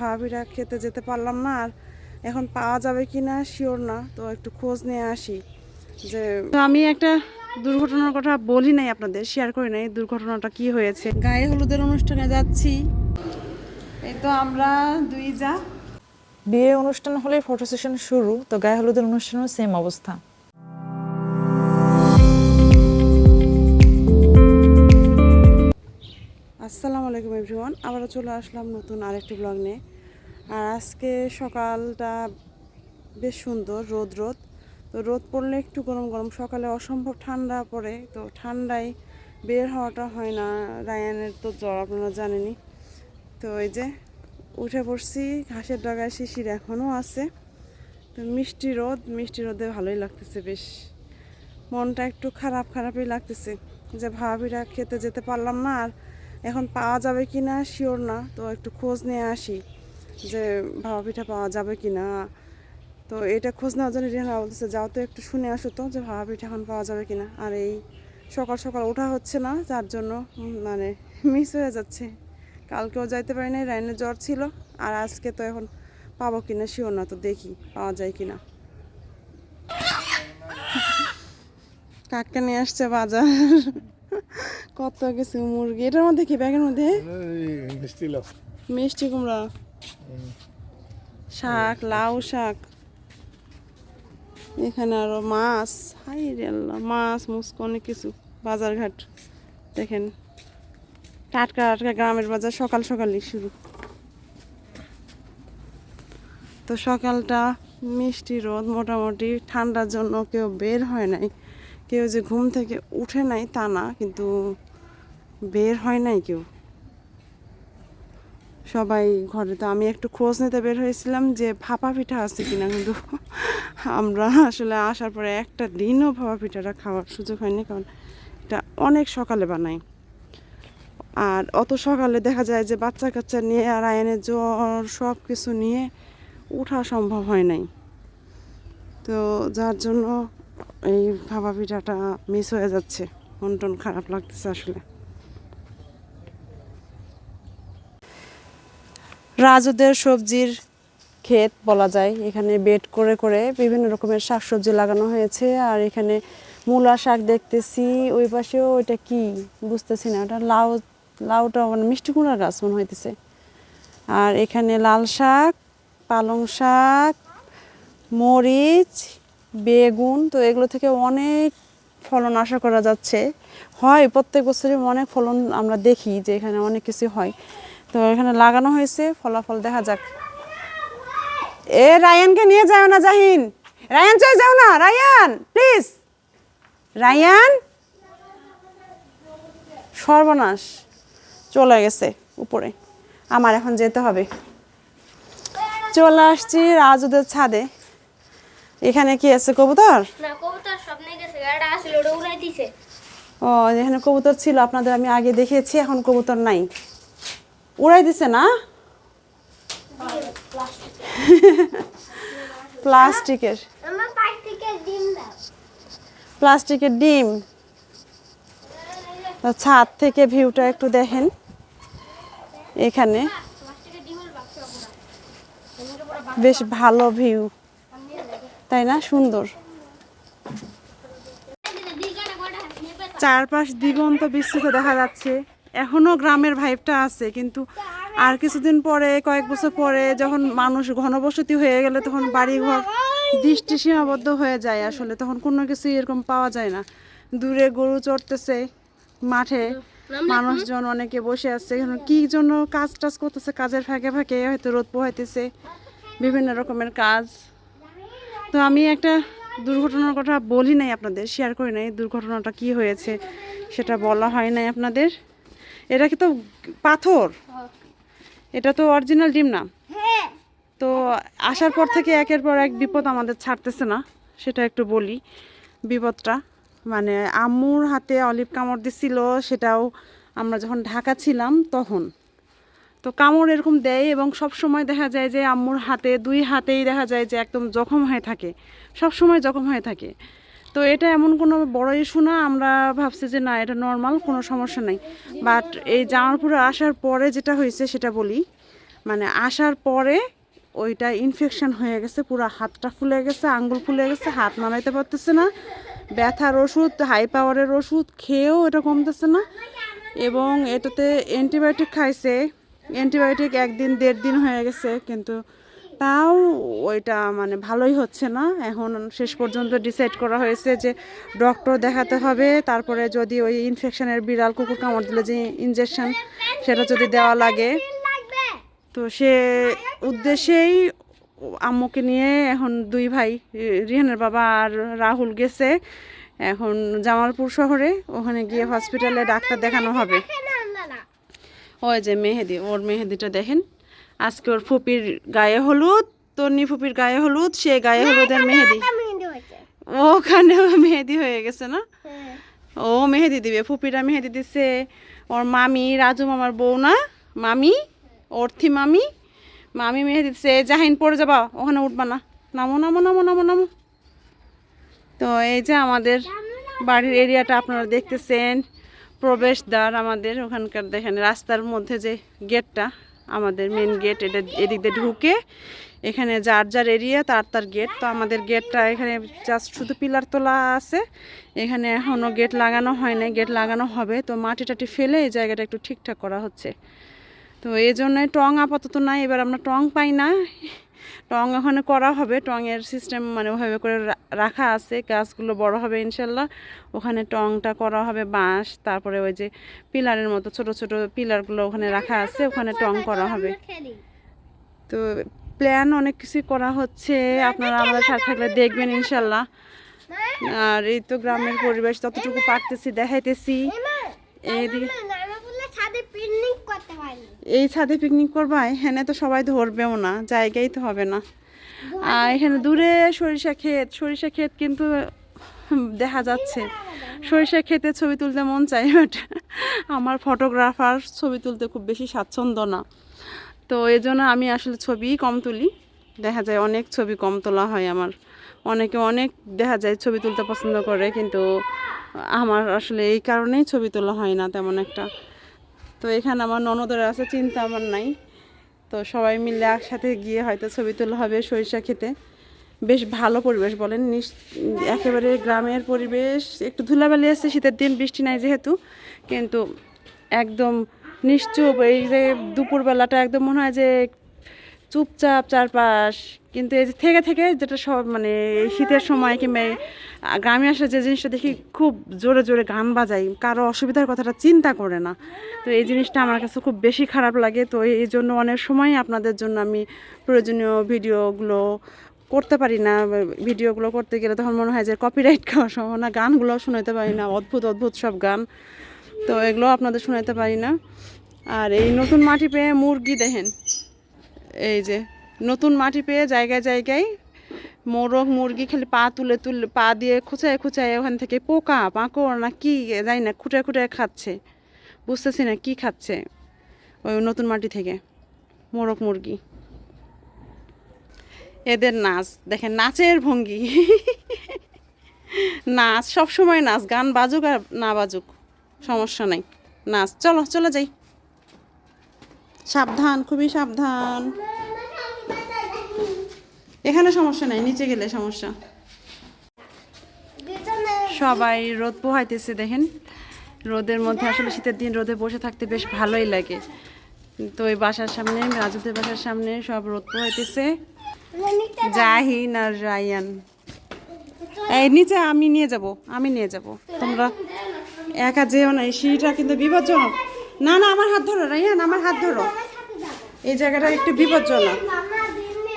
ভাবিরা খেতে যেতে পারলাম না আর এখন পাওয়া যাবে কি না শিওর না তো একটু খোঁজ নিয়ে আসি যে তো আমি একটা দুর্ঘটনার কথা বলি নাই আপনাদের শেয়ার করি নাই দুর্ঘটনাটা কি হয়েছে। গায়ে হলুদের অনুষ্ঠানে যাচ্ছি। এই তো আমরা দুই যা। বিয়ে অনুষ্ঠান হলে ফটো সেশন শুরু তো গায়ে হলুদের অনুষ্ঠানও সেম অবস্থা। আসসালামু আলাইকুম এভরিওয়ান আবারও চলে আসলাম নতুন আরেকটি ব্লগ নিয়ে। আর আজকে সকালটা বেশ সুন্দর, রোদ রোদ। তো রোদ পড়লে একটু গরম গরম, সকালে অসম্ভব ঠান্ডা পড়ে। তো ঠান্ডায় বের হওয়াটা হয় না। রায়ানের তো জ্বর, আপনারা জানেনি তো এই যে উঠে পড়ছি, ঘাসের ডগায় শিশির এখনও আছে। তো মিষ্টি রোদ, মিষ্টি রোদে ভালোই লাগতেছে বেশ। মনটা একটু খারাপ খারাপই লাগতেছে। যে ভাবিরা খেতে যেতে পারলাম না, আর এখন পাওয়া যাবে কি না শিওর না, তো একটু খোঁজ নিয়ে আসি যে ভাবা পিঠা পাওয়া যাবে কি না তো এটা খোঁজ নেওয়ার জন্য রিহানা বলতেছে, যাও তো একটু শুনে আসো তো যে ভাবা পিঠা এখন পাওয়া যাবে কি না আর এই সকাল সকাল ওঠা হচ্ছে না, যার জন্য মানে মিস হয়ে যাচ্ছে। কালকেও যাইতে পারি নাই রাইনের জ্বর ছিল, আর আজকে তো এখন পাবো কিনা শিওর না, তো দেখি পাওয়া যায় কিনা। কাকা নিয়ে আসছে বাজার। কত কিছু মুরগি? এটার মধ্যে কি ব্যাগের মধ্যে? মিষ্টি লাভ মিষ্টি কুমড়া। শাক লাউ শাক। এখানে আরও মাছ। হাই রে আল্লাহ মাছ মুসক অনেক কিছু। বাজারঘাট দেখেন। টাটকা টাটকা গ্রামের বাজার সকাল সকালই শুরু। তো সকালটা মিষ্টি রোদ মোটামুটি ঠান্ডার জন্য কেউ বের হয় নাই। কেউ যে ঘুম থেকে উঠে নাই তা না কিন্তু বের হয় নাই কেউ। সবাই ঘরে তো আমি একটু খোঁজ নিতে বের হয়েছিলাম যে ভাপা পিঠা আছে কিনা কিন্তু আমরা আসলে আসার পরে একটা দিনও ভাপা পিঠাটা খাওয়ার সুযোগ হয়নি কারণ এটা অনেক সকালে বানাই। আর অত সকালে দেখা যায় যে বাচ্চা কাচ্চা নিয়ে আর আয়নের জ্বর সব কিছু নিয়ে ওঠা সম্ভব হয় নাই। তো যার জন্য এই ভাপা পিঠাটা মিস হয়ে যাচ্ছে। মন টন খারাপ লাগতেছে আসলে। রাজুদের সবজির ক্ষেত বলা যায়। এখানে বেড করে করে বিভিন্ন রকমের শাকসবজি লাগানো হয়েছে। আর এখানে মূলা শাক দেখতেছি। ওই পাশেও ওইটা কি? বুঝতেছি না। ওটা লাউ, লাউটা মানে মিষ্টি কুমড়ার গাছ মনে হইতেছে। আর এখানে লাল শাক, পালং শাক, মরিচ, বেগুন। তো এগুলো থেকে অনেক ফলন আশা করা যাচ্ছে। হয়, প্রত্যেক বছরই অনেক ফলন আমরা দেখি যে এখানে অনেক কিছু হয়। তো এখানে লাগানো হয়েছে ফলাফল দেখা যাক। এ রায়ানকে নিয়ে যাও না জাহিন। রায়ান চলে যাও না রায়ান প্লিজ। রায়ান? সর্বনাশ চলে গেছে উপরে। আমার এখন যেতে হবে। চলে আসছি রাজুদের ছাদে। এখানে কি আছে কবুতর? ও এখানে কবুতর ছিল আপনাদের আমি আগে দেখিয়েছি এখন কবুতর নাই। উড়াই দিছে না? প্লাস্টিকের। প্লাস্টিকের ডিম। ছাদ থেকে ভিউটা একটু দেখেন। এখানে। বেশ ভালো ভিউ। তাই না? সুন্দর। চারপাশ দিগন্ত বিস্তৃত দেখা যাচ্ছে। এখনও গ্রামের ভাইবটা আছে, কিন্তু আর কিছুদিন পরে, কয়েক বছর পরে যখন মানুষ ঘনবসতি হয়ে গেলে তখন বাড়িঘর দৃষ্টি সীমাবদ্ধ হয়ে যায় আসলে, তখন কোনো কিছু এরকম পাওয়া যায় না। দূরে গরু চড়তেছে, মাঠে মানুষজন অনেকে বসে আছে, এখন কি জন্য কাজ টাজ করতেছে, কাজের ফাঁকে ফাঁকে হয়তো রোদ পোহাইতেছে, বিভিন্ন রকমের কাজ। তো আমি একটা দুর্ঘটনার কথা বলি নাই আপনাদের শেয়ার করি নাই দুর্ঘটনাটা কি হয়েছে সেটা বলা হয় নাই আপনাদের। এটা কি তো পাথর? এটা তো অরিজিনাল ডিম না? তো আসার পর থেকে একের পর এক বিপদ আমাদের ছাড়তেছে না সেটা একটু বলি বিপদটা। মানে আম্মুর হাতে অলিভ কামড় দিছিল সেটাও আমরা যখন ঢাকা ছিলাম তখন। তো কামড় এরকম দেয় এবং সব সময় দেখা যায় যে আম্মুর হাতে দুই হাতেই দেখা যায় যে একদম জখম হয়ে থাকে। সব সময় জখম হয়ে থাকে। তো এটা এমন কোনো বড় ইস্যু না, আমরা ভাবছি যে না, এটা নর্মাল কোনো সমস্যা নেই। বাট এই জামালপুরে আসার পরে যেটা হয়েছে সেটা বলি। মানে আসার পরে ওইটা ইনফেকশন হয়ে গেছে, পুরো হাতটা ফুলে গেছে, আঙ্গুল ফুলে গেছে, হাত নামাইতে পারতেছে না। ব্যথার ওষুধ হাই পাওয়ারের ওষুধ, খেয়েও এটা কমতেছে না। এবং এটাতে অ্যান্টিবায়োটিক খাইছে। অ্যান্টিবায়োটিক একদিন, দেড় দিন হয়ে গেছে, কিন্তু তাও ওইটা মানে ভালোই হচ্ছে না। এখন শেষ পর্যন্ত ডিসাইড করা হয়েছে যে ডক্টর দেখাতে হবে। তারপরে যদি ওই ইনফেকশনের বিড়াল কুকুর কামড় দিলে যে ইনজেকশন সেটা যদি দেওয়া লাগে। তো সে উদ্দেশ্যেই আম্মুকে নিয়ে এখন দুই ভাই, রিহানের বাবা আর রাহুল গেছে। এখন জামালপুর শহরে, ওখানে গিয়ে হসপিটালে ডাক্তার দেখানো হবে। ওই যে মেহেদি, ওর মেহেদিটা দেখেন। আজকে ওর ফুপির গায়ে হলুদ তন্নি ফুপির গায়ে হলুদ সে গায়ে হলুদের মেহেদি। ওখানেও মেহেদি হয়ে গেছে না? হ্যাঁ। ও মেহেদি দিবে ফুপিরা মেহেদি দিছে। ওর মামি রাজু মামার বউ না? মামি? অর্থি মামি? মামি মেহেদি দিছে। জাহিন পড়ে যাবা ওখানে উঠবা না। নামো নামো নামো নামো নামো। তো এই যে আমাদের বাড়ির এরিয়াটা আপনারা দেখতেছেন। প্রবেশদ্বার আমাদের ওখানকার দেখেন রাস্তার মধ্যে যে গেটটা। আমাদের মেন গেট এটা এদিক দিয়ে ঢুকে, এখানে যার যার এরিয়া তার তার গেট তো আমাদের গেটটা এখানে জাস্ট শুধু পিলার তোলা আছে। এখানে এখনও গেট লাগানো হয় নাই গেট লাগানো হবে। তো মাটি টাটি ফেলে এই জায়গাটা একটু ঠিকঠাক করা হচ্ছে। তো এই জন্যই টং আপাতত নাই, এবার আমরা টং পাই না। টং ওখানে করা হবে টঙের সিস্টেম মানে ওভাবে করে রাখা আছে গাছগুলো বড় হবে ইনশাল্লাহ। ওখানে টংটা করা হবে বাঁশ তারপরে ওই যে পিলারের মতো ছোট ছোট পিলারগুলো ওখানে রাখা আছে ওখানে টং করা হবে। তো প্ল্যান অনেক কিছু করা হচ্ছে আপনারা আমাদের সাথে থাকলে দেখবেন ইনশাল্লাহ। আর এই তো গ্রামের পরিবেশ যতটুকু পারতেছি দেখাইতেছি। এইদিকে এই ছাদে পিকনিক করবাই হ্যাঁ তো সবাই ধরবেও না জায়গাই তো হবে না। আর এখানে দূরে সরিষা ক্ষেত সরিষা ক্ষেত কিন্তু দেখা যাচ্ছে। সরিষা ক্ষেতে ছবি তুলতে মন চাই বাট আমার ফটোগ্রাফার ছবি তুলতে খুব বেশি স্বাচ্ছন্দ্য না। তো এই জন্য আমি আসলে ছবি কম তুলি। দেখা যায় অনেক ছবি কম তোলা হয় আমার। অনেকে অনেক দেখা যায় ছবি তুলতে পছন্দ করে কিন্তু আমার আসলে এই কারণেই ছবি তোলা হয় না তেমন একটা। তো এখানে আমার ননদের আছে, চিন্তা আমার নাই। তো সবাই মিলে একসাথে গিয়ে হয়তো ছবি তোলা হবে সরিষা খেতে। বেশ ভালো পরিবেশ বলেন একেবারে গ্রামের পরিবেশ, একটু ধুলাবালি আছে, শীতের দিন বৃষ্টি নাই যেহেতু, কিন্তু একদম নিশ্চুপ, এই যে দুপুরবেলাটা একদম মনে হয় যে চুপচাপ চারপাশ কিন্তু এই যে থেকে থেকে যেটা সব মানে শীতের সময় কিংবা গ্রামে আসলে যে জিনিসটা দেখি খুব জোরে জোরে গান বাজাই, কারও অসুবিধার কথাটা চিন্তা করে না। তো এই জিনিসটা আমার কাছে খুব বেশি খারাপ লাগে। তো এই জন্য অনেক সময় আপনাদের জন্য আমি প্রয়োজনীয় ভিডিওগুলো করতে পারি না ভিডিওগুলো করতে গেলে তখন মনে হয় যে কপিরাইট খাওয়ার সম্ভাবনা গানগুলোও শোনাতে পারি না, অদ্ভুত অদ্ভুত সব গান। তো এগুলো আপনাদের শোনাতে পারি না। আর এই নতুন মাটি পেয়ে মুরগি দেখেন, এই যে নতুন মাটি পেয়ে জায়গায় জায়গায় মোরগ, মুরগি খালি পা তুলে তুলে, পা দিয়ে খুচায় খুচায় ওখান থেকে পোকা, পাঁকড় না কি জানি না খুঁটে খুঁটে খাচ্ছে। বুঝতেছি না কি খাচ্ছে ওই নতুন মাটি থেকে, মোরগ, মুরগি। এদের নাচ, দেখেন নাচের ভঙ্গি। নাচ সব সময় নাচ, গান বাজুক আর না বাজুক, সমস্যা নাই। নাচ, চলো, চলে যাই। সাবধান, খুবই সাবধান। এখানে সমস্যা নাই, নিচে গেলে সমস্যা। সবাই রোদ পোহাইতেছে দেখেন। রোদের মধ্যে আসলে শীতের দিন রোদে বসে থাকতে বেশ ভালোই লাগে। তো ওই বাসার সামনে, রাজুদের বাসার সামনে সব রোদ পোহাইতেছে। জাহিন আর রায়ান। এই নিচে আমি নিয়ে যাব, আমি নিয়ে যাব। তোমরা একা যেও না, এই সিঁড়িটা কিন্তু বিপজ্জনক। না না, আমার হাত ধরো, রায়ান, আমার হাত ধরো। এই জায়গাটা একটু বিপজ্জনক।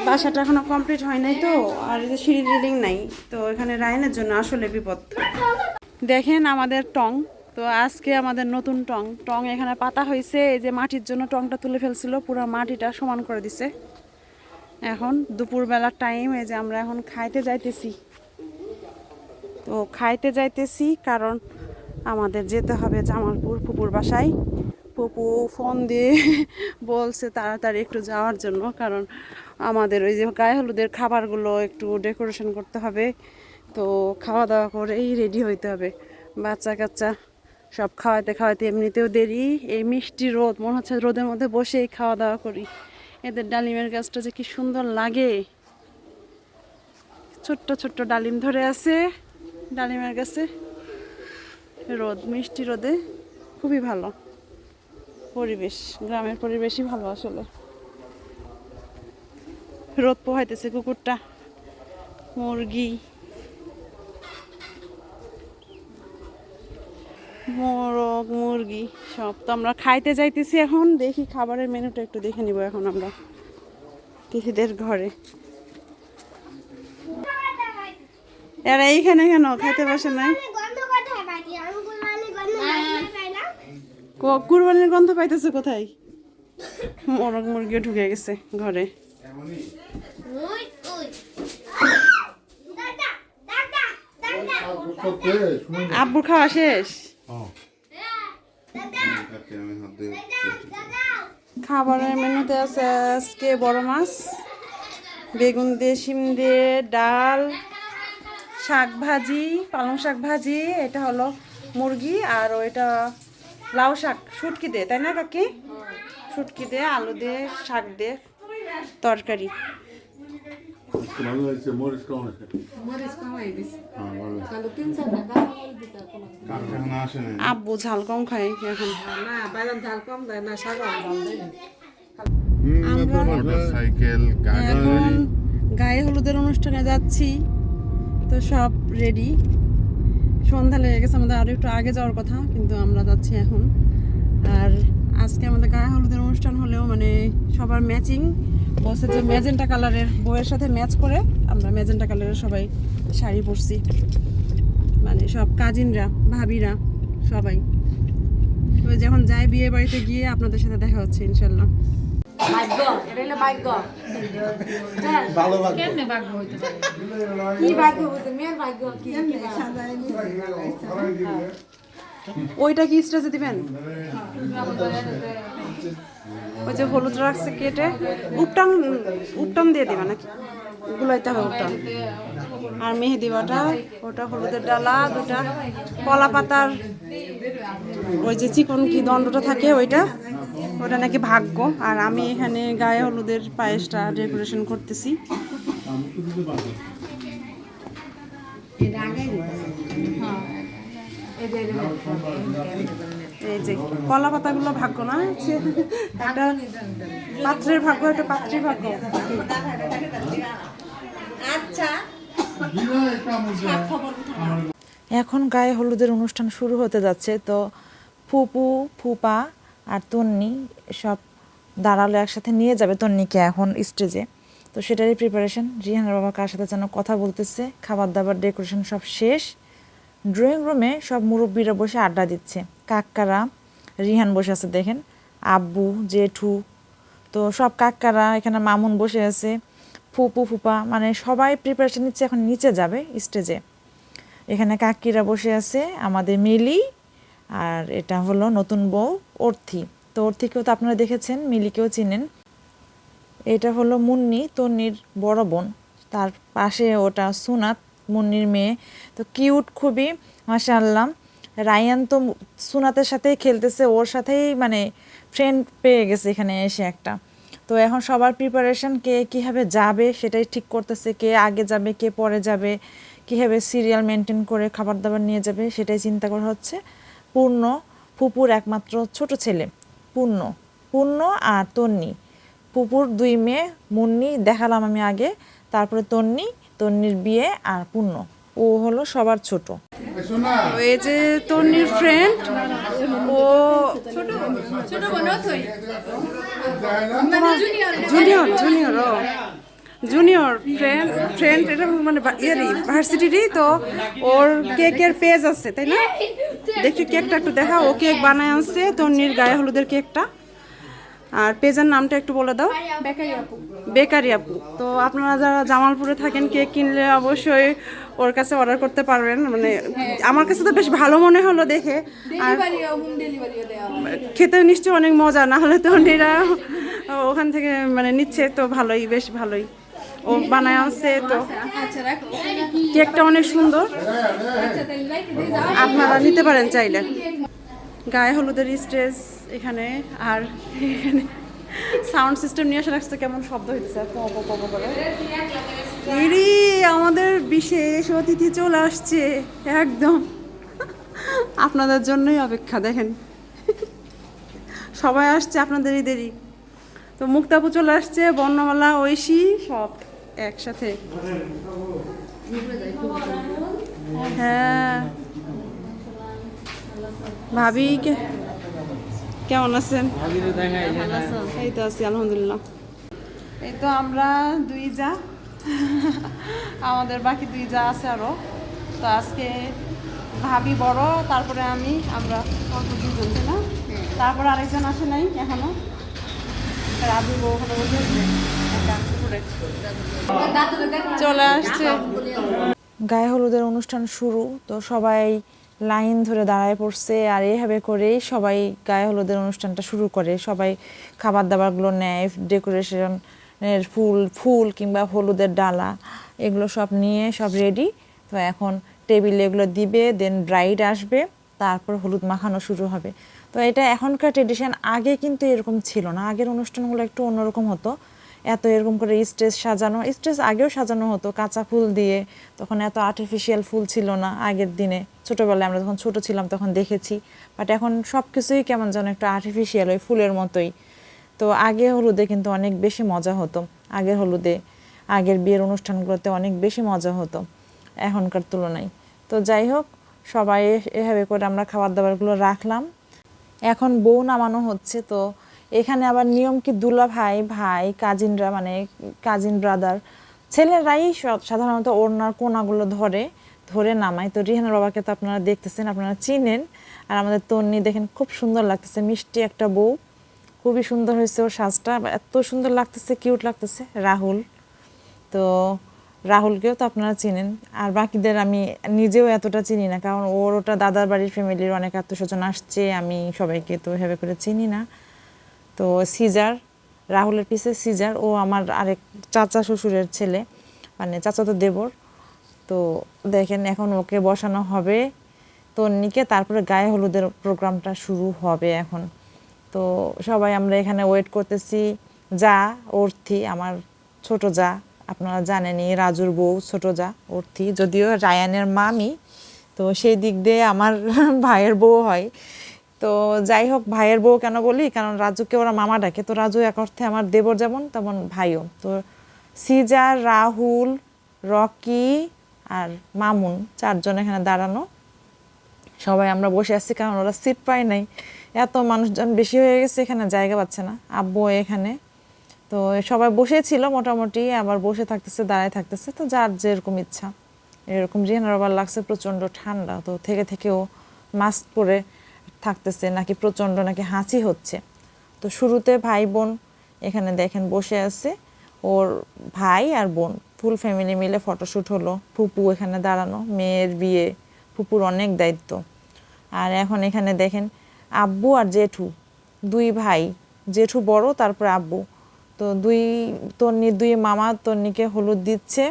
বাসাটা এখনও কমপ্লিট হয় নাই তো, আর এই যে সিঁড়ি রিলিং নাই, তো এখানে রায়নের জন্য আসলে বিপদ। দেখেন আমাদের টং, তো আজকে আমাদের নতুন টং। টং এখানে পাতা হয়েছে, এই যে মাটির জন্য টংটা তুলে ফেলছিল, পুরো মাটিটা সমান করে দিছে। এখন দুপুরবেলার টাইম এই যে আমরা এখন খাইতে যাইতেছি। তো খাইতে যাইতেছি কারণ আমাদের যেতে হবে জামালপুর পুপুর বাসায়। পুপু ফোন দিয়ে বলছে তাড়াতাড়ি একটু যাওয়ার জন্য, কারণ আমাদের ওই যে গায়ে হলুদের খাবারগুলো একটু ডেকোরেশন করতে হবে। তো খাওয়া দাওয়া করেই রেডি হইতে হবে। বাচ্চা কাচ্চা সব খাওয়াতে খাওয়াতে এমনিতেও দেরি। এই মিষ্টি রোদ, মনে হচ্ছে রোদের মধ্যে বসেই খাওয়া দাওয়া করি। এদের ডালিমের গাছটা যে কি সুন্দর লাগে। ছোট্ট ছোট্ট ডালিম ধরে আছে ডালিমের গাছে। রোদ, মিষ্টি রোদে খুবই ভালো। পরিবেশ, গ্রামের পরিবেশই ভালো আসলে। রোদ পোহাইতেছে কুকুরটা মুরগি মোরগ মুরগি সব তো আমরা খাইতে যাইতেছি এখন। দেখি খাবারের মেনুটা একটু দেখে নিব এখন আমরা। তিথিদের ঘরে। এরা এইখানে কেন? খাইতে বসে নাই? কুরবানির গন্ধ পাইতেছে কোথায়? মোরগ, মুরগিও ঢুকে গেছে ঘরে। ওই ওই। শুনুন। আব্বুর খাওয়া শেষ? হাত খাবারের মেনুতে আছে আজকে বড় মাছ বেগুন দিয়ে শিম দিয়ে ডাল শাক ভাজি পালং শাক ভাজি এটা হলো মুরগি আর ওইটা লাউ শাক শুটকি দিয়ে তাই না কাকি? শুটকি দিয়ে আলু দিয়ে শাক দিয়ে। তরকারি। আব্বু ঝাল কম এখন। এখন গায়ে হলুদের অনুষ্ঠানে যাচ্ছি, তো সব রেডি সন্ধ্যা লেগে গেছে, আমাদের আরও একটু আগে যাওয়ার কথা, কিন্তু আমরা যাচ্ছি এখন। আর আজকে আমাদের গায়ে হলুদের অনুষ্ঠান হলেও মানে সবার ম্যাচিং বসে যে ম্যাজেন্টা কালারের বইয়ের সাথে ম্যাচ করে আমরা ম্যাজেন্টা কালারের সবাই শাড়ি পরছি। মানে সব কাজিনরা ভাবিরা সবাই। তো যখন যাই বিয়ে বাড়িতে গিয়ে আপনাদের সাথে দেখা হচ্ছে ইনশাল্লাহ। কি কি ওইটা কি স্টেজে দিবেন? ওই যে হলুদ রাখছে কেটে উপটান উপটান দিয়ে দেবে নাকি? গুলাইতে হবে উপটান আর মেহেদি বাটা, ওটা হলুদের ডালা দুটা কলা পাতার ওই যে চিকন কি দণ্ডটা থাকে ওইটা, ওটা নাকি ভাগ্য। আর আমি এখানে গায়ে হলুদের পায়েসটা ডেকোরেশন করতেছি। এই যে কলা পাতাগুলো ভাগ্য না একটা পাত্রের ভাগ্য একটা পাত্রীর ভাগ্য। এখন গায়ে হলুদের অনুষ্ঠান শুরু হতে যাচ্ছে তো ফুপু ফুপা আর তন্নি সব দাঁড়াল একসাথে নিয়ে যাবে তন্নিকে এখন স্টেজে তো সেটারই প্রিপারেশন রিহানের বাবা কার সাথে যেন কথা বলতেছে খাবার দাবার ডেকোরেশন সব শেষ। ড্রয়িং রুমে সব মুরব্বীরা বসে আড্ডা দিচ্ছে। কাক্কারা রিহান বসে আছে দেখেন, আব্বু, জেঠু, তো সব কাকারা, এখানে মামুন বসে আছে, ফুপু, ফুপা মানে সবাই প্রিপারেশন নিচ্ছে, এখন নিচে যাবে স্টেজে এখানে কাকিরা বসে আছে, আমাদের মিলি, আর এটা হলো নতুন বউ, অর্থি। তো অর্থিকেও তো আপনারা দেখেছেন, মিলিকেও চিনেন। এটা হলো মুন্নি, তন্নির বড় বোন। তার পাশে ওটা সুনাত, মুন্নির মেয়ে। তো কিউট খুবই, মাশাআল্লাহ। রায়ান তো সুনাতের সাথেই খেলতেছে, ওর সাথেই মানে ফ্রেন্ড পেয়ে গেছে এখানে এসে একটা। তো এখন সবার প্রিপারেশন কে কীভাবে যাবে সেটাই ঠিক করতেছে, কে আগে যাবে, কে পরে যাবে, কীভাবে সিরিয়াল মেনটেন করে খাবার দাবার নিয়ে যাবে সেটাই চিন্তা করা হচ্ছে। পূর্ণ ফুপুর একমাত্র ছোট ছেলে, পূর্ণ পূর্ণ আর তন্নি। পুপুর দুই মেয়ে, মুন্নি, দেখালাম আমি আগে, তারপরে তন্নি, তন্নির বিয়ে আর পূর্ণ। ও হলো সবার ছোট। এই যে তন্নির ফ্রেন্ড ও জুনিয়র জুনিয়র ও জুনিয়র ফ্রেন্ড ফ্রেন্ড এটা মানে ইয়েরই ভার্সিটিরই তো ওর কেকের পেজ আছে তাই না? দেখি কেকটা একটু দেখা ও কেক বানায় আনছে তন্নির গায়ে হলুদের কেকটা আর পেজের নামটা একটু বলে দাও। বেকারি আপু। তো আপনারা যারা জামালপুরে থাকেন কেক কিনলে অবশ্যই ওর কাছে অর্ডার করতে পারবেন। মানে আমার কাছে তো বেশ ভালো মনে হলো দেখে। আর খেতে নিশ্চয়ই অনেক মজা না হলে তো এরা ওখান থেকে মানে নিচ্ছে তো ভালোই বেশ ভালোই। ও বানায় আনছে তো কেকটা অনেক সুন্দর। আপনারা নিতে পারেন চাইলে। গায়ে হলুদের স্টেজ এখানে আর এখানে সাউন্ড সিস্টেম নিয়ে এসে রাখছে কেমন শব্দ হইতেছে? ইরি, আমাদের বিশেষ অতিথি চলে আসছে, একদম। আপনাদের জন্যই অপেক্ষা, দেখেন। সবাই আসছে আপনাদের দেরি। তো মুক্তাপু চলে আসছে, বর্ণমালা, ঐশী, সব একসাথে। হ্যাঁ। ভাবি কেমন আছেন? এই তো আছি আলহামদুলিল্লাহ। এই তো আমরা দুই যা। আমাদের বাকি দুই যা আছে আরও। তো আজকে ভাবি বড় তারপরে আমি আমরা অল্প দুজন না? তারপরে আরেকজন আসে নাই এখনও। রাজু বউ ওখানে বসে। চলে আসছে। গায়ে হলুদের অনুষ্ঠান শুরু তো সবাই লাইন ধরে দাঁড়ায় পড়ছে আর এইভাবে করেই সবাই গায়ে হলুদের অনুষ্ঠানটা শুরু করে। সবাই খাবার দাবারগুলো নেয়, ডেকোরেশনের ফুল ফুল কিংবা হলুদের ডালা, এগুলো সব নিয়ে সব রেডি তো এখন টেবিলে এগুলো দিবে দেন ব্রাইড আসবে, তারপর হলুদ মাখানো শুরু হবে। তো এটা এখনকার ট্রেডিশন আগে কিন্তু এরকম ছিল না। আগের অনুষ্ঠানগুলো একটু অন্যরকম হতো। এত এরকম করে স্টেজ সাজানো। স্টেজ আগেও সাজানো হতো কাঁচা ফুল দিয়ে। তখন এত আর্টিফিশিয়াল ফুল ছিল না আগের দিনে। ছোটোবেলায় আমরা যখন ছোট ছিলাম তখন দেখেছি। বাট এখন সব কিছুই কেমন যেন একটু আর্টিফিশিয়াল ওই ফুলের মতোই। তো আগে হলুদে কিন্তু অনেক বেশি মজা হতো। আগের হলুদে, আগের বিয়ের অনুষ্ঠানগুলোতে অনেক বেশি মজা হতো এখনকার তুলনায়। তো যাই হোক, সবাই এভাবে করে আমরা খাবার দাবারগুলো রাখলাম। এখন বউ নামানো হচ্ছে, তো এখানে আবার নিয়ম কি দুলা ভাই ভাই কাজিনরা মানে কাজিন ব্রাদার ছেলেরাই সাধারণত ওড়নার কোনাগুলো ধরে ধরে নামায়। তো রিহানের বাবাকে তো আপনারা দেখতেছেন, আপনারা চিনেন। আর আমাদের তন্নি দেখেন খুব সুন্দর লাগতেছে, মিষ্টি একটা বউ। খুবই সুন্দর হয়েছে ওর সাজটা এত সুন্দর লাগতেছে কিউট লাগতেছে, রাহুল। তো রাহুলকেও তো আপনারা চিনেন। আর বাকিদের আমি নিজেও এতটা চিনি না, কারণ ওর ওটা দাদার বাড়ির ফ্যামিলির অনেক আত্মস্বজন আসছে, আমি সবাইকে তো এভাবে করে চিনি না। তো সিজার, রাহুলের পিছে সিজার, ও আমার আরেক চাচা শ্বশুরের ছেলে মানে চাচাতো দেবর। তো দেখেন এখন ওকে বসানো হবে। তন্নিকে তারপরে গায়ে হলুদের প্রোগ্রামটা শুরু হবে এখন। তো সবাই আমরা এখানে ওয়েট করতেছি। যা, অর্থি, আমার ছোট যা, আপনারা জানেনই, রাজুর বউ, ছোট যা, অর্থি, যদিও রায়ানের মামি, তো সেই দিক দিয়ে আমার ভাইয়ের বউ হয়। তো যাই হোক, ভাইয়ের বউ কেন বলি? কারণ রাজুকে ওরা মামা ডাকে। তো রাজু এক অর্থে আমার দেবর যেমন, তেমন ভাইও। তো সিজার রাহুল, রকি আর মামুন চারজন এখানে দাঁড়ানো। সবাই আমরা বসে আছি কারণ ওরা সিট পায় নাই। এত মানুষজন বেশি হয়ে গেছে, এখানে জায়গা পাচ্ছে না। আব্বু এখানে। তো সবাই বসেছিল মোটামুটি, আবার বসে থাকতেছে, দাঁড়ায় থাকতেছে। তো যার যেরকম ইচ্ছা। এরকম রিহানার আবার লাগছে, প্রচণ্ড ঠান্ডা। তো থেকে থেকেও মাস্ক পরে থাকতেছে, নাকি প্রচণ্ড নাকি হাঁচি হচ্ছে। তো শুরুতে ভাই বোন এখানে দেখেন বসে আছে, ওর ভাই আর বোন। ফুল ফ্যামিলি মিলে ফটোশ্যুট হলো, ফুপু এখানে দাঁড়ানো, মেয়ের বিয়ে, ফুপুর অনেক দায়িত্ব। আর এখন এখানে দেখেন আব্বু আর জেঠু, দুই ভাই। জেঠু বড়, তারপর আব্বু। তো দুই তন্নি, দুই মামা তন্নিকে হলুদ দিচ্ছে।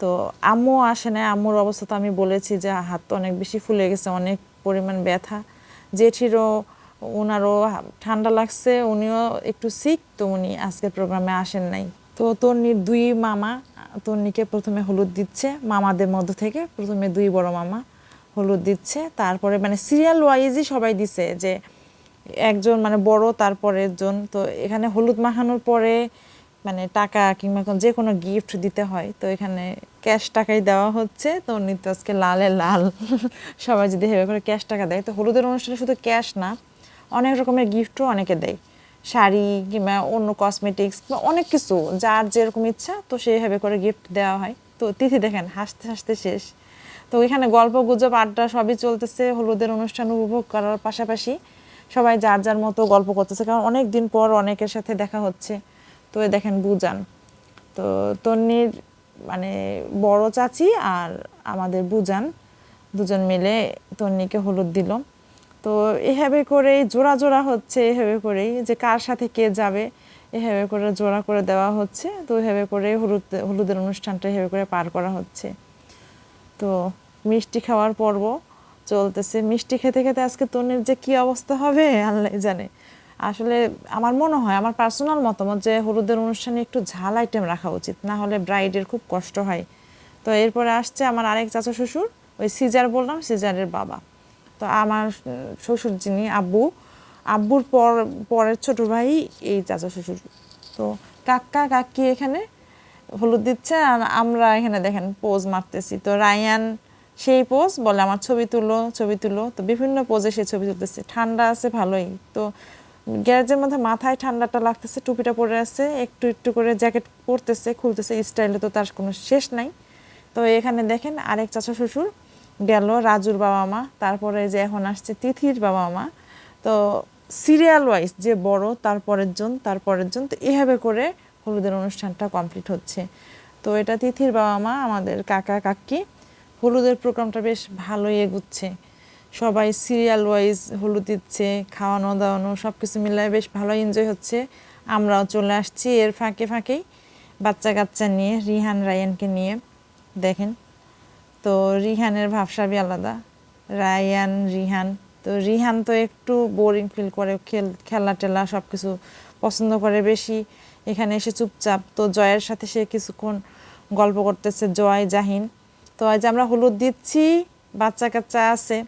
তো আম্মু আসে না আম্মুর অবস্থা তো আমি বলেছি যে হাত তো অনেক বেশি ফুলে গেছে, অনেক পরিমাণ ব্যথা। জেঠিরও ওনারও ঠান্ডা লাগছে, উনিও একটু সিক তো উনি আজকের প্রোগ্রামে আসেন নাই। তো তন্নির দুই মামা, তন্নিকে প্রথমে হলুদ দিচ্ছে, মামাদের মধ্য থেকে প্রথমে দুই বড় মামা হলুদ দিচ্ছে, তারপরে মানে সিরিয়াল ওয়াইজই সবাই দিছে যে একজন মানে বড় তারপরের জন তো এখানে হলুদ মাখানোর পরে মানে টাকা কিংবা যে কোনো গিফট দিতে হয়, তো এখানে ক্যাশ টাকাই দেওয়া হচ্ছে। তো নিত্য আজকে লালে লাল। সবাই যদি হেবে করে ক্যাশ টাকা দেয়। তো হলুদের অনুষ্ঠানে শুধু ক্যাশ না, অনেক রকমের গিফটও অনেকে দেয়। শাড়ি কিংবা অন্য কসমেটিক্স বা অনেক কিছু, যার যেরকম ইচ্ছা, তো সেইভাবে করে গিফট দেওয়া হয়। তো তিথি দেখেন, হাসতে হাসতে শেষ। তো এখানে গল্প, গুজব, আড্ডা সবই চলতেছে। হলুদের অনুষ্ঠান উপভোগ করার পাশাপাশি সবাই যার যার মতো গল্প করতেছে। কারণ অনেক দিন পর অনেকের সাথে দেখা হচ্ছে। তো দেখেন বুজান। তো তন্নির মানে বড় চাচি আর আমাদের বুজান, দুজন মিলে তন্নিকে হলুদ দিল। তো এভাবে করেই জোড়া জোড়া হচ্ছে, এভাবে করেই যে কার সাথে কে যাবে, এভাবে করে জোড়া করে দেওয়া হচ্ছে। তো এভাবে করে হলুদ, হলুদের অনুষ্ঠানটা এভাবে করে পার করা হচ্ছে। তো মিষ্টি খাওয়ার পর্ব চলতেছে। মিষ্টি খেতে খেতে আজকে তনির যে কি অবস্থা হবে আল্লাহ জানে। আসলে আমার মনে হয়, আমার পার্সোনাল মতামত যে হলুদের অনুষ্ঠানে একটু ঝাল আইটেম রাখা উচিত, না হলে ব্রাইডের খুব কষ্ট হয়। তো এরপরে আসছে আমার আরেক চাচা শ্বশুর, ওই সিজার বললাম, সিজারের বাবা। তো আমার শ্বশুর যিনি আব্বু, আব্বুর পর, পরের ছোট ভাই এই চাচা শ্বশুর। তো কাকা, কাকি এখানে হলুদ দিচ্ছে, আর আমরা এখানে দেখেন পোজ মারতেছি। তো রায়ান সেই পোজ বলে, আমার ছবি তুলো ছবি তুলো। তো বিভিন্ন পোজে সে ছবি তুলতেছে। ঠান্ডা আছে, ভালোই। তো গ্যারেজের মধ্যে মাথায় ঠান্ডাটা লাগতেছে, টুপিটা পরে আছে, একটু একটু করে জ্যাকেট পরতেছে, খুলতেছে স্টাইলে তো তার কোনো শেষ নাই। তো এখানে দেখেন আরেক চাচা শ্বশুর গেল, রাজুর বাবা মা, তারপরে যে এখন আসছে তিথির বাবা মা। তো সিরিয়াল ওয়াইজ যে বড় তারপরের জন তারপরের জন, তো এভাবে করে হলুদের অনুষ্ঠানটা কমপ্লিট হচ্ছে। তো এটা তিথির বাবা মা, আমাদের কাকা কাকি, হলুদের প্রোগ্রামটা বেশ ভালোই এগুচ্ছে। সবাই সিরিয়াল ওয়াইজ হলুদ দিচ্ছে, খাওয়ানো, দাওয়ানো সব কিছু মিলায় বেশ ভালো এনজয় হচ্ছে। আমরাও চলে আসছি এর ফাঁকে ফাঁকেই বাচ্চা কাচ্চা নিয়ে, রিহান, রায়ানকে নিয়ে। দেখেন, তো রিহানের ভাবসাবই আলাদা। রায়ান, রিহান, তো রিহান তো একটু বোরিং ফিল করে, খেল খেলা টেলা সব কিছু পছন্দ করে বেশি। এখানে এসে চুপচাপ, তো জয়ের সাথে সে কিছুক্ষণ গল্প করতেছে, জয়, জাহিন। তো আজ আমরা হলুদ দিচ্ছি, বাচ্চা কাচ্চা আছে।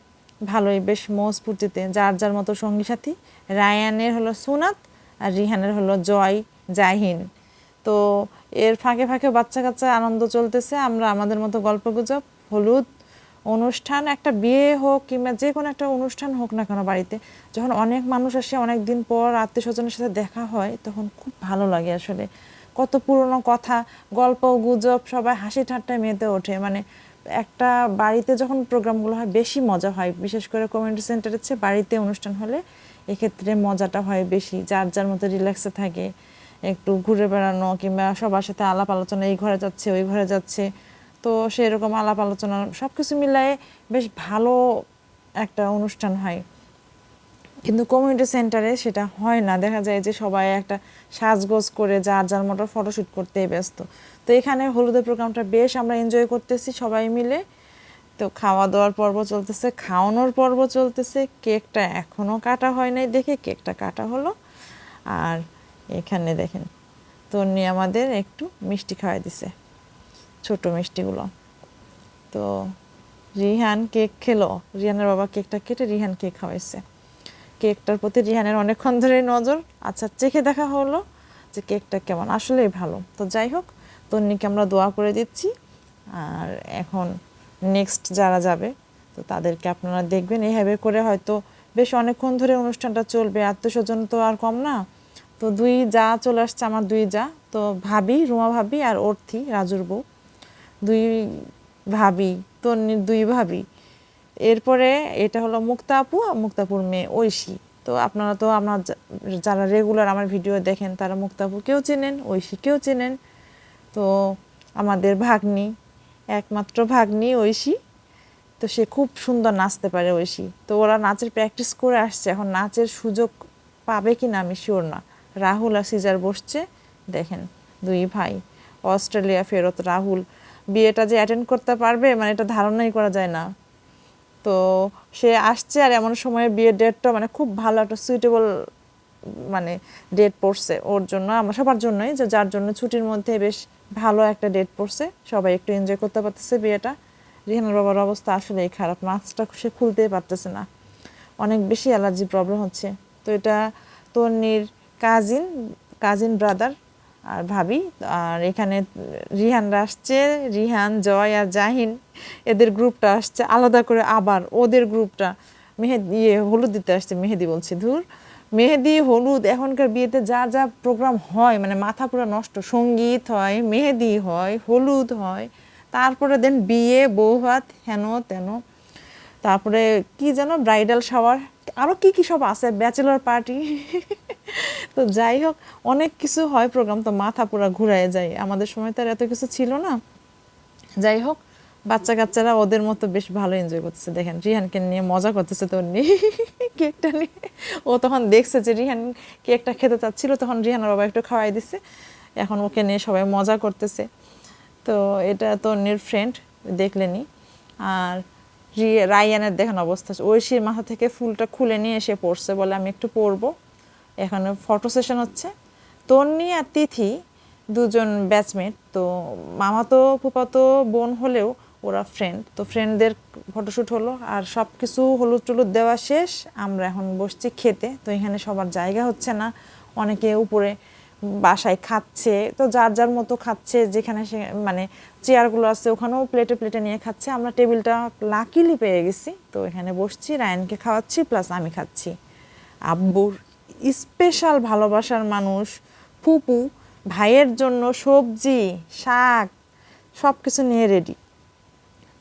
ভালোই, বেশ মজপুর্তিতে যার যার মতো সঙ্গী সাথী। রায়ানের হলো সুনাত আর রিহানের হলো জয় জাহিন। তো এর ফাঁকে ফাঁকে বাচ্চা কাচ্চা আনন্দ চলতেছে। আমরা আমাদের মতো গল্প গুজব হলুদ অনুষ্ঠান, একটা বিয়ে হোক কিংবা যে কোনো একটা অনুষ্ঠান হোক না কেন বাড়িতে, যখন অনেক মানুষ আসে, অনেক দিন পর আত্মীয় স্বজনের সাথে দেখা হয়, তখন খুব ভালো লাগে আসলে। কত পুরনো কথা, গল্প, গুজব, সবাই হাসি ঠাট্টায় মেতে ওঠে। মানে একটা বাড়িতে যখন প্রোগ্রামগুলো হয়, বেশি মজা হয়। বিশেষ করে কমিউনিটি সেন্টারের চেয়ে বাড়িতে অনুষ্ঠান হলে এক্ষেত্রে মজাটা হয় বেশি। যার যার মতো রিল্যাক্সে থাকে, একটু ঘুরে বেড়ানো কিংবা সবার সাথে আলাপ আলোচনা, এই ঘরে যাচ্ছে, ওই ঘরে যাচ্ছে। তো সেরকম আলাপ আলোচনা সব কিছু মিলায়ে বেশ ভালো একটা অনুষ্ঠান হয়। কিন্তু কমিউনিটি সেন্টারে সেটা হয় না। দেখা যায় যে সবাই একটা সাজগোজ করে যার যার মতো ফটোশ্যুট করতে ব্যস্ত। তো এখানে হলুদের প্রোগ্রামটা বেশ আমরা এনজয় করতেছি সবাই মিলে। তো খাওয়া দাওয়ার পর্ব চলতেছে, খাওয়ানোর পর্ব চলতেছে। কেকটা এখনও কাটা হয় নাই দেখে কেকটা কাটা হলো। আর এখানে দেখেন, তন্নি আমাদের একটু মিষ্টি খাওয়াই দিছে, ছোট মিষ্টিগুলো। তো রিহান কেক খেলো। রিহানের বাবা কেকটা কেটে রিহান কেক খাওয়াইছে। কেকটার প্রতি রিহানের অনেকক্ষণ ধরে নজর। আচ্ছা চেখে দেখা হলো যে কেকটা কেমন, আসলেই ভালো। তো যাই হোক, তন্নিকে আমরা দোয়া করে দিচ্ছি। আর এখন নেক্সট যারা যাবে, তো তাদেরকে আপনারা দেখবেন। এইভাবে করে হয়তো বেশ অনেকক্ষণ ধরে অনুষ্ঠানটা চলবে। আত্মীয় স্বজন তো আর কম না। তো দুই যা চলে আসছে, আমার দুই যা। তো ভাবি, রুমা ভাবি আর অর্থি, রাজুর বউ। দুই ভাবি, তন্নির দুই ভাবি। এরপরে এটা হলো মুক্তা আপু আর মুক্তাপুর মেয়ে ঐশী। তো আপনারা তো আপনার যারা রেগুলার আমার ভিডিও দেখেন, তারা মুক্তাপুরকেও চেনেন, ঐশীকেও চেনেন। তো আমাদের ভাগ্নি, একমাত্র ভাগ্নি ঐশী। তো সে খুব সুন্দর নাচতে পারে ঐশী। তো ওরা নাচের প্র্যাকটিস করে আসছে। এখন নাচের সুযোগ পাবে কি না আমি শিওর না। রাহুল আর সিজার বসছে। দেখেন দুই ভাই। অস্ট্রেলিয়া ফেরত রাহুল। বিয়েটা যে অ্যাটেন্ড করতে পারবে মানে এটা ধারণাই করা যায় না। তো সে আসছে আর এমন সময় বিয়ের ডেটটা মানে খুব ভালো একটা সুইটেবল মানে ডেট পড়ছে ওর জন্য, আমরা সবার জন্যই, যে যার জন্য ছুটির মধ্যে বেশ ভালো একটা ডেট পড়ছে, সবাই একটু এনজয় করতে পারতেছে বিয়েটা। রিহানের বাবার অবস্থা আসলেই খারাপ মাস্কটা সে খুলতেই পারতেছে না। অনেক বেশি অ্যালার্জি প্রবলেম হচ্ছে। তো এটা তন্নির কাজিন কাজিন ব্রাদার আর ভাবি, আর এখানে রিহানরা আসছে, রিহান, জয় আর জাহিন, এদের গ্রুপটা আসছে, আলাদা করে আবার ওদের গ্রুপটা। মেহেদি ইয়ে হলুদ দিতে আসছে, মেহেদি বলছি, ধুর। মেহেদি, হলুদ, এখনকার বিয়েতে যা যা প্রোগ্রাম হয় মানে মাথা পুরো নষ্ট, সংগীত হয়, মেহেদি হয়, হলুদ হয়, তারপরে দেন বিয়ে বৌভাত হেন তেন। তারপরে কি যেন, ব্রাইডাল শাওয়ার আরও কি কি সব আছে, ব্যাচেলর পার্টি। তো যাই হোক, অনেক কিছু হয় প্রোগ্রাম তো মাথা পুরা ঘুরায় যায়। আমাদের সময় তো আর এত কিছু ছিল না। যাই হোক বাচ্চা কাচ্চারা ওদের মতো বেশ ভালো এনজয় করতেছে। দেখেন, রিহানকে নিয়ে মজা করতেছে তোর নিয়ে কেকটা নিয়ে। ও তখন দেখছে যে রিহান কেকটা খেতে চাচ্ছিল, তখন রিহানের বাবা একটু খাওয়াই দিছে। এখন ওকে নিয়ে সবাই মজা করতেছে। তো এটা তন্নির ফ্রেন্ড দেখলেনি। আর রায়ানের দেখেন অবস্থা। ঐশীর মাথা থেকে ফুলটা খুলে নিয়ে এসে পড়ছে বলে আমি একটু পরবো। এখানে ফটো সেশন হচ্ছে। তন্নি আর তিথি দুজন ব্যাচমেট তো মামা তো ফুপা তো বোন হলেও ওরা ফ্রেন্ড তো ফ্রেন্ডদের ফটোশ্যুট হলো। আর সব কিছু হলুদ টলুদ দেওয়া শেষ, আমরা এখন বসছি খেতে। তো এখানে সবার জায়গা হচ্ছে না, অনেকে উপরে বাসায় খাচ্ছে, তো যার যার মতো খাচ্ছে, যেখানে সে মানে চেয়ারগুলো আছে, ওখানেও প্লেটে প্লেটে নিয়ে খাচ্ছে। আমরা টেবিলটা লাকিলি পেয়ে গেছি, তো এখানে বসছি, রায়নকে খাওয়াচ্ছি প্লাস আমি খাচ্ছি। আব্বুর স্পেশাল ভালোবাসার মানুষ, ফুপু, ভাইয়ের জন্য সবজি, শাক সব কিছু নিয়ে রেডি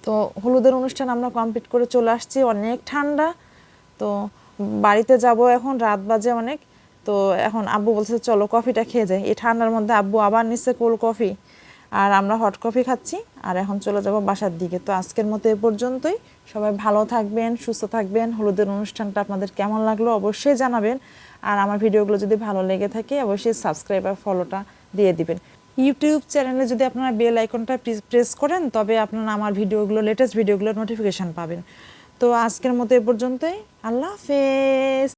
তো হলুদের অনুষ্ঠান আমরা কমপ্লিট করে চলে আসছি, অনেক ঠান্ডা। তো বাড়িতে যাব এখন, রাত বাজে অনেক। তো এখন আব্বু বলছে, চলো কফিটা খেয়ে যাই। এই ঠান্ডার মধ্যে আব্বু আবার নিচ্ছে কোল্ড কফি আর আমরা হট কফি খাচ্ছি। আর এখন চলে যাব বাসার দিকে। তো আজকের মতো এ পর্যন্তই। সবাই ভালো থাকবেন, সুস্থ থাকবেন। হলুদের অনুষ্ঠানটা আপনাদের কেমন লাগল অবশ্যই জানাবেন। আর আমার ভিডিওগুলো যদি ভালো লেগে থাকে, অবশ্যই সাবস্ক্রাইব আর ফলোটা দিয়ে দিবেন। ইউটিউব চ্যানেলে যদি আপনারা বেল আইকনটা প্রেস করেন, তবে আপনারা আমার ভিডিওগুলো লেটেস্ট ভিডিওগুলোর নোটিফিকেশান পাবেন। তো আজকের মতো এ পর্যন্তই। আল্লাহ হাফেজ।